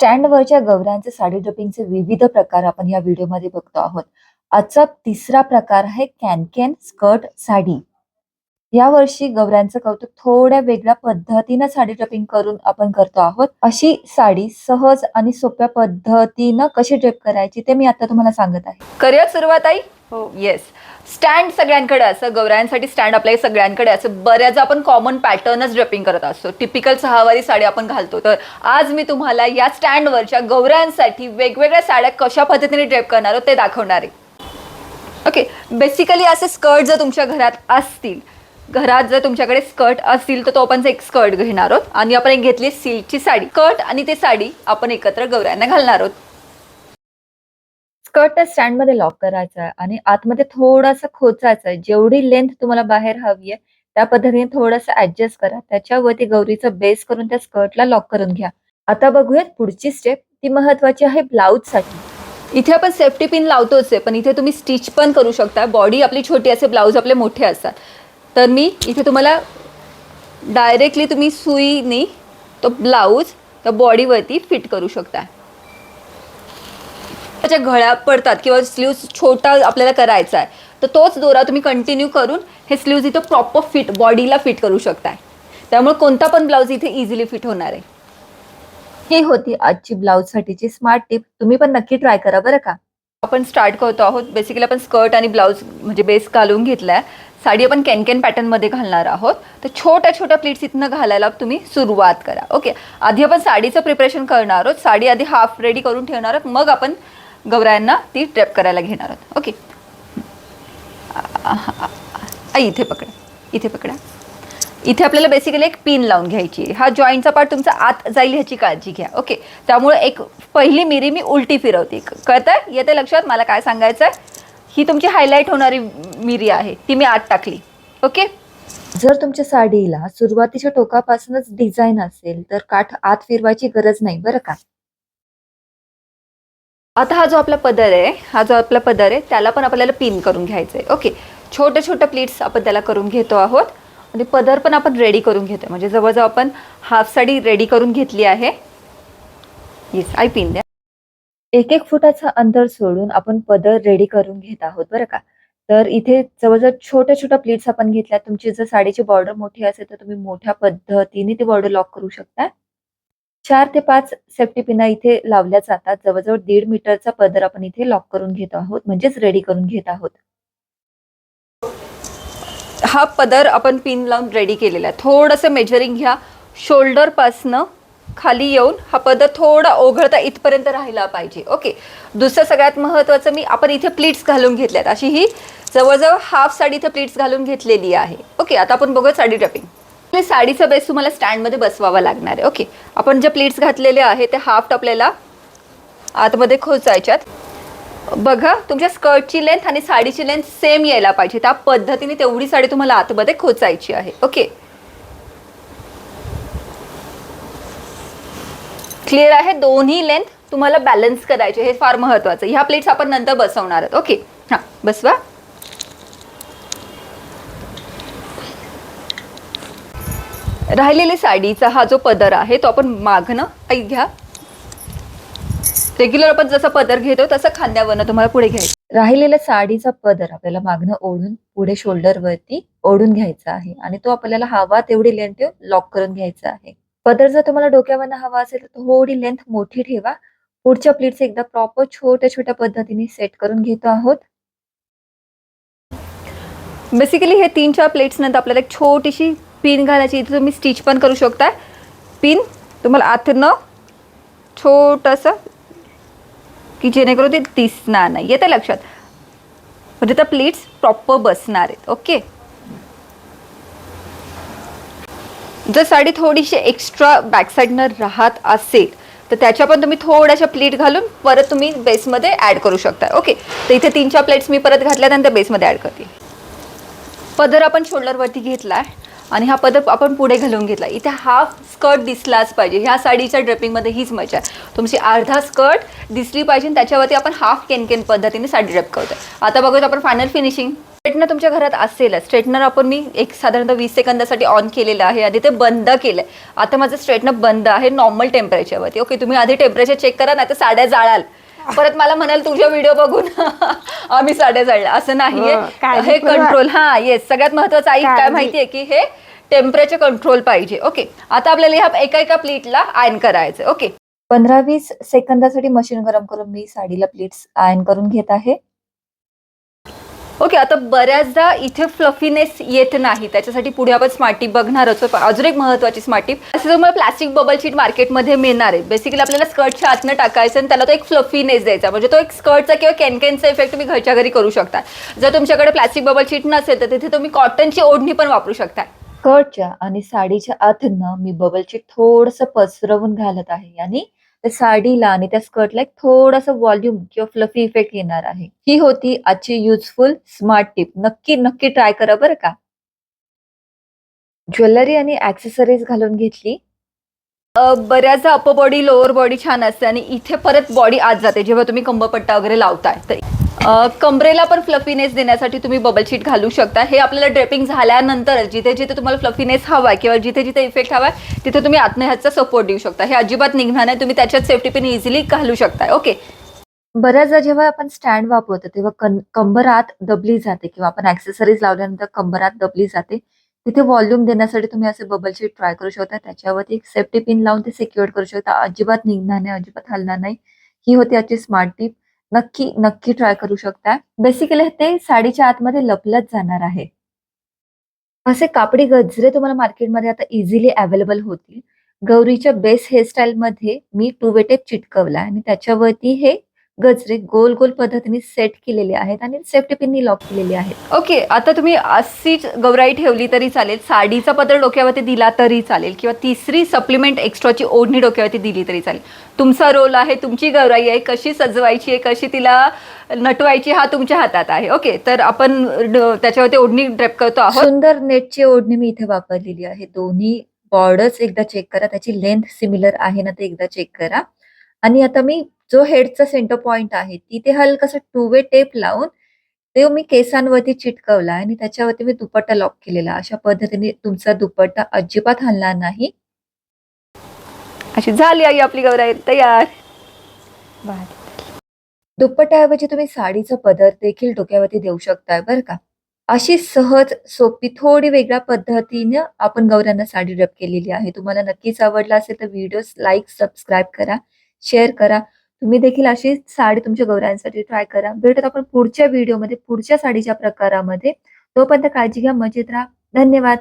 स्टँडवरच्या गवऱ्यांचे साडी ड्रेपिंगचे विविध प्रकार आपण या व्हिडिओमध्ये बघतो आहोत. आजचा तिसरा प्रकार आहे कॅनकॅन स्कर्ट साडी. या वर्षी गौऱ्यांचं कौतुक थोड्या वेगळ्या पद्धतीनं साडी ड्रपिंग करून आपण करतो आहोत. अशी साडी सहज आणि सोप्या पद्धतीनं कशी ड्रेप करायची ते मी आता तुम्हाला सांगत आहे. करूया सुरुवात आई? हो येस स्टँड सगळ्यांकडे असं गौऱ्यांसाठी स्टँड आपल्या सगळ्यांकडे असं. बऱ्याच आपण कॉमन पॅटर्नच ड्रेपिंग करत असतो. टिपिकल सहावारी साडी आपण घालतो. तर आज मी तुम्हाला या स्टँडवरच्या गौरायांसाठी वेगवेगळ्या साड्या कशा पद्धतीने ड्रेप करणार आहोत ते दाखवणार आहे. ओके बेसिकली असे स्कर्ट जर तुमच्या घरात असतील घरात जर तुमच्याकडे स्कर्ट असतील तर तो आपण एक स्कर्ट घेणार आहोत. आणि आपण एक घेतली सिल्कची साडी. स्कर्ट आणि ते साडी आपण एकत्र गौऱ्यांना घालणार आहोत. स्कर्ट स्टँडमध्ये लॉक करायचा आहे आणि आतमध्ये थोडासा खोचायचा. आहे जेवढी लेंथ तुम्हाला बाहेर हवी आहे त्या पद्धतीने थोडंसं ऍडजस्ट करा. त्याच्यावरती गौरीचा बेस करून त्या स्कर्टला लॉक करून घ्या. आता बघूयात पुढची स्टेप ती महत्वाची आहे ब्लाऊजसाठी इथे आपण सेफ्टी पिन लावतोच आहे पण इथे तुम्ही स्टिच पण करू शकता. बॉडी आपली छोटी असते ब्लाऊज आपले मोठे असतात. तर मी इथे तुम्हाला डायरेक्टली तुम्ही सुईने तो ब्लाऊज त्या बॉडीवरती फिट करू शकता. त्याच्या गळ्या पडतात किंवा स्लीव्ज छोटा आपल्याला करायचा आहे तर तोच दोरा तुम्ही कंटिन्यू करून हे स्लीव्ज इथं प्रॉपर फिट बॉडीला फिट करू शकताय. त्यामुळे कोणता पण ब्लाऊज इथे इझिली फिट होणार आहे. ही होती आजची ब्लाउज साठीची स्मार्ट टिप तुम्ही पण नक्की ट्राय करा बरं का? आपण स्टार्ट करतो आहोत. बेसिकली आपण स्कर्ट आणि ब्लाऊज म्हणजे बेस घालून घेतलाय. साडी आपण कॅनकॅन पॅटर्नमध्ये घालणार आहोत. तर छोट्या छोट्या प्लेट्स इथनं घालायला तुम्ही सुरुवात करा. ओके आधी आपण साडीचं प्रिपरेशन करणार आहोत. साडी आधी हाफ रेडी करून ठेवणार आहोत. मग आपण गवऱ्यांना ती ट्रॅप करायला घेणार आहोत. ओके इथे पकडा. इथे पकडा. इथे आपल्याला बेसिकली एक पिन लावून घ्यायची आहे. हा जॉईंटचा पार्ट तुमचा आत जाईल ह्याची काळजी घ्या. ओके त्यामुळे एक पहिली मिरी मी उलटी फिरवते. कळतं येते लक्षात? मला काय सांगायचं आहे ही तुमची हायलाईट होणारी मिरी आहे. ती मी आत टाकली. ओके जर तुमच्या साडीला सुरुवातीच्या टोकापासूनच डिझाईन असेल तर काठ आत फिरवायची गरज नाही. बरं का? आता हा जो आपला पदर आहे हा जो आपला पदर आहे त्याला पण आपल्याला पिन करून घ्यायचं आहे ओके छोट्या छोट्या प्लीट्स आपण त्याला करून घेतो आहोत. आणि पदर पण आपण रेडी करून घेतो म्हणजे जवळजवळ आपण हाफ साडी रेडी करून घेतली आहे. येस आय पिन द्या. एक एक फुटाचं अंतर सोडून आपण पदर रेडी करून घेत आहोत बरं का? तर इथे जवळजवळ छोट्या छोट्या प्लीट्स आपण घेतल्या. तुमची जर साडीची बॉर्डर मोठी असेल तर तुम्ही मोठ्या पद्धतीने ती बॉर्डर लॉक करू शकता. चार ते पाच सेफ्टी पिना इथे लावल्या जातात. जवळजवळ दीड मीटरचा पदर आपण इथे लॉक करून घेत आहोत. म्हणजेच रेडी करून घेत आहोत. हा पदर आपण पिन लावून रेडी केलेला आहे. थोडंसं मेजरिंग घ्या. शोल्डरपासनं खाली येऊन हा पदर थोडा ओघळता इथपर्यंत राहिला पाहिजे. ओके दुसरं सगळ्यात महत्त्वाचं मी आपण इथे प्लीट्स घालून घेतल्यात. अशी ही जवळजवळ हाफ साडी इथे प्लीट्स घालून घेतलेली आहे. ओके आता आपण बघूया साडी ड्रपिंग आपल्या साडीचा बेस तुम्हाला स्टँडमध्ये बसवावा लागणार आहे. ओके आपण जे प्लेट्स घातलेले आहे ते हाफ आपल्याला आतमध्ये खोचायच्यात. बघा तुमच्या स्कर्टची लेंथ आणि साडीची लेंथ सेम यायला पाहिजे. त्या पद्धतीने तेवढी साडी तुम्हाला आतमध्ये खोचायची आहे. ओके क्लिअर आहे? दोन्ही लेंथ तुम्हाला बॅलन्स करायचे हे फार महत्वाचं ह्या प्लेट्स आपण नंतर बसवणार आहोत. ओके हां बसवा. राहिलेली साडीचा हा जो पदर आहे तो आपण मागणं ऐक घ्या. रेग्युलर आपण जसं पदर घेतो तसं खांद्यावरनं तुम्हाला पुढे घ्यायचं. राहिलेला साडीचा पदर आपल्याला मागणं ओढून पुढे शोल्डरवरती ओढून घ्यायचा आहे आणि तो आपल्याला हवा तेवढी लेंथ लॉक करून घ्यायचा आहे. पदर जर तुम्हाला डोक्यावरनं हवा असेल तर थोडी लेंथ मोठी ठेवा. पुढच्या प्लीट्स एकदा प्रॉपर छोट्या छोट्या पद्धतीने सेट करून घेतो आहोत. बेसिकली हे तीन चार प्लेट्स नंतर आपल्याला एक छोटीशी पिन घालायची इथे तुम्ही स्टिच पण करू शकता पिन तुम्हाला आतनं छोटंसं की जेणेकरून ते दिसणार नाही. येते लक्षात? म्हणजे त्या प्लेट्स प्रॉपर बसणार आहेत ओके जर साडी थोडीशी एक्स्ट्रा बॅक साईडनं राहत असेल तर त्याच्या पण तुम्ही थोड्याशा प्लेट घालून परत तुम्ही बेसमध्ये ॲड करू शकता ओके तर इथे तीन चार प्लेट्स मी परत घातल्या त्यानंतर बेसमध्ये ॲड करते. पदर आपण शोल्डरवरती घेतला आणि हा पदर आपण पुढे घालून घेतला. इथे हाफ स्कर्ट दिसलाच पाहिजे. ह्या साडीच्या ड्रेपिंगमध्ये हीच मजा आहे. तुमची अर्धा स्कर्ट दिसली पाहिजे आणि त्याच्यावरती आपण हाफ केन केन पद्धतीने साडी ड्रेप करतो आता बघूया आपण फायनल फिनिशिंग स्ट्रेटनर तुमच्या घरात असेल स्ट्रेटनर आपण मी एक साधारणतः वीस सेकंदासाठी ऑन केलेलं आहे. आधी ते बंद केलं आहे आता माझं स्ट्रेटनर बंद आहे नॉर्मल टेम्परेचरवरती ओके तुम्ही आधी टेम्परेचर चेक करा नाही तर साड्या जाळाल. परत मला म्हणाल तुझ्या व्हिडिओ बघून आम्ही साड्या जाळल्या असं हो, नाहीये काळजी हे करू. कंट्रोल हा येस सगळ्यात महत्वाचं आई काय काळजी. माहितीये की हे टेम्परेचर कंट्रोल पाहिजे. ओके आता आपल्याला ह्या एका एका प्लेटला आयन करायचं ओके पंधरा वीस सेकंदासाठी मशीन गरम करून मी साडीला प्लीट्स आयन करून घेत आहे. ओके आता बऱ्याचदा इथे फ्लफीनेस येत नाही. त्याच्यासाठी पुढे आपण स्मार्ट टीप बघणारच अजून एक महत्वाची स्मार्ट टीप असं तुम्हाला प्लास्टिक बबल शीट मार्केटमध्ये मिळणार आहे. बेसिकली आपल्याला स्कर्टच्या आतनं टाकायचं आणि त्याला तो एक फ्लफीनेस द्यायचा. म्हणजे तो एक स्कर्टचा किंवा कॅनकॅनचा इफेक्ट तुम्ही घरच्या घरी करू शकता. जर तुमच्याकडे प्लास्टिक बबल शीट नसेल तर तिथे तुम्ही कॉटनची ओढणी पण वापरू शकता. स्कर्टच्या आणि साडीच्या आतनं मी बबलची थोडस पसरवून घालत आहे. आणि त्या साडीला आणि त्या स्कर्टला एक थोडासा व्हॉल्यूम किंवा फ्लफी इफेक्ट येणार आहे. ही होती आजची युजफुल स्मार्ट टिप नक्की नक्की ट्राय करा बरं का. ज्वेलरी आणि ऍक्सेसरीज घालून घेतली. बऱ्याचदा अपर बॉडी लोअर बॉडी छान असते आणि इथे परत बॉडी आत जाते. जेव्हा तुम्ही कंबपट्टा वगैरे लावताय तर कमरेला पण फ्लफीनेस देण्यासाठी तुम्ही बबल शीट घालू शकता. हे आपल्याला ड्रेपिंग झाल्यानंतर जिथे जिथे तुम्हाला फ्लफीनेस हवाय किंवा जिथे जिथे इफेक्ट हवाय तिथे तुम्ही आत्महत्याचा सपोर्ट देऊ शकता. हे अजिबात निघणार नाही. तुम्ही त्याच्यात सेफ्टी पिन इझिली घालू शकताय. ओके बऱ्याचदा जेव्हा आपण स्टँड वापरतो तेव्हा कंबरात दबली जाते किंवा आपण ऍक्सेसरीज लावल्यानंतर कंबरात दबली जाते तिथे व्हॉल्यूम देण्यासाठी तुम्ही असे बबल शीट ट्राय करू शकता. त्याच्यावरती एक सेफ्टी पिन लावून ते सिक्युअर करू शकता. अजिबात निघणार नाही अजिबात हलणार नाही. ही होती आजची स्मार्ट टीप नक्की नक्की ट्राय करू शकता बेसिकली ते साडीच्या आतमध्ये लपलत जाणार आहे. असे कापडी गजरे तुम्हाला मार्केटमध्ये आता इझिली अवेलेबल होतील. गौरीच्या बेस हेअरस्टाईल मध्ये मी टू वेटेप चिटकवला आणि त्याच्यावरती हे गजरे गोल गोल पद्धतीने सेट केलेले आहेत आणि सेफ्टी पिननी लॉक केलेले आहेत. ओके आता तुम्ही अशीच गौराई ठेवली तरी चालेल. साडीचा पदर डोक्यावरती दिला तरी चालेल. किंवा तिसरी सप्लिमेंट एक्स्ट्राची ओढणी डोक्यावरती दिली तरी चालेल. तुमचा रोल आहे तुमची गौराई आहे कशी सजवायची आहे कशी तिला नटवायची हा तुमच्या हातात आहे. ओके तर आपण त्याच्यावरती ओढणी ड्रेप करतो आहोत. सुंदर नेटची ओढणी मी इथे वापरलेली आहे. दोन्ही बॉर्डर्स एकदा चेक करा. त्याची लेंथ सिमिलर आहे ना ते एकदा चेक करा. आणि आता मी जो हेडचा सेंटर पॉइंट आहे तिथे हलकसा टू वे टेप लावून ते मी केसांवरती चिटकवला आणि त्याच्यावरती मी दुपट्टा लॉक केलेला. अशा पद्धतीने तुमचा दुपट्टा अजिबात हलणार नाही. अशी झाली आई आपली गौराई तयार. दुपट्ट्याऐवजी तुम्ही साडीचा पदर देखील डोक्यावरती देऊ शकताय बरं का. अशी सहज सोपी थोडी वेगळ्या पद्धतीने आपण गौऱ्यांना साडी ड्रेप केलेली आहे. तुम्हाला नक्कीच आवडला असेल तर व्हिडिओ लाईक सबस्क्राईब करा. शेअर करा. तुम्ही देखील अशी साडी तुमच्या गौऱ्यांसाठी ट्राय करा. भेटत आपण पुढच्या व्हिडिओमध्ये पुढच्या साडीच्या प्रकारामध्ये. तोपर्यंत काळजी घ्या मजेत राहा. धन्यवाद.